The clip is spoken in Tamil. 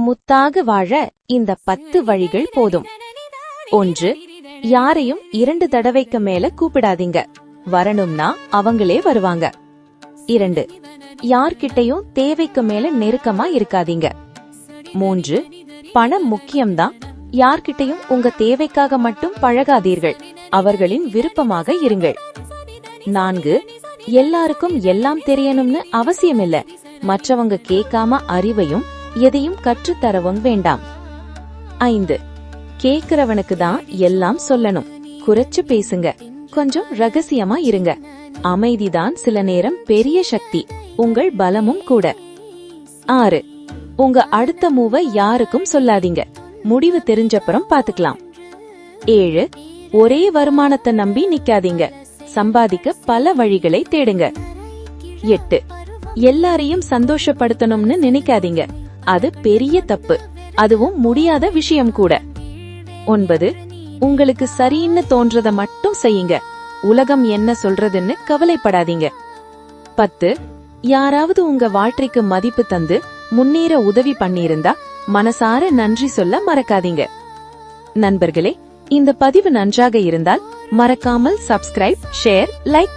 முத்தாக வாழ இந்த பத்து வழிகள் போதும். ஒன்று யாரையும் இரண்டு தடவைக்கு மேல கூப்பிடாதீங்க. வரணும்னா அவங்களே வருவாங்க. இரண்டு யார்கிட்டயும் தேவைக்கு மேல நெருக்கமா இருக்காதீங்க. மூன்று பணம் முக்கியம்தான். யார்கிட்டயும் உங்க தேவைக்காக மட்டும் பழகாதீர்கள். அவர்களின் விருப்பமாக இருங்கள். நான்கு எல்லாருக்கும் எல்லாம் தெரியணும்னு அவசியமில்ல. மற்றவங்க கேட்காம அறிவையும் எதையும் கற்றுத்தரவும் வேண்டாம். ஐந்து. கேக்குறவனுக்கு தான் எல்லாம் சொல்லணும். குறைச்சு பேசுங்க. கொஞ்சம் ரகசியமா இருங்க. அமைதிதான் சில நேரம் பெரிய சக்தி. உங்கள் பலமும் கூட. ஆறு. உங்க அடுத்த மூவை யாருக்கும் சொல்லாதீங்க. முடிவு தெரிஞ்சப்புறம் பாத்துக்கலாம். ஏழு. ஒரே வருமானத்தை நம்பி நிக்காதீங்க. சம்பாதிக்க பல வழிகளை தேடுங்க. எட்டு. எல்லாரையும் சந்தோஷப்படுத்தணும்னு நினைக்காதீங்க. அது பெரிய தப்பு. அதுவும் முடியாத விஷயம் கூட. ஒன்பது உங்களுக்கு சரின்னு தோன்றத மட்டும் செய்யுங்க. உலகம் என்ன சொல்றதுன்னு கவலைப்படாதீங்க. பத்து யாராவது உங்க வாழ்க்கைக்கு மதிப்பு தந்து முன்னேற உதவி பண்ணியிருந்தா மனசார நன்றி சொல்ல மறக்காதீங்க. நண்பர்களே இந்த பதிவு நன்றாக இருந்தால் மறக்காமல் சப்ஸ்கிரைப் ஷேர் லைக்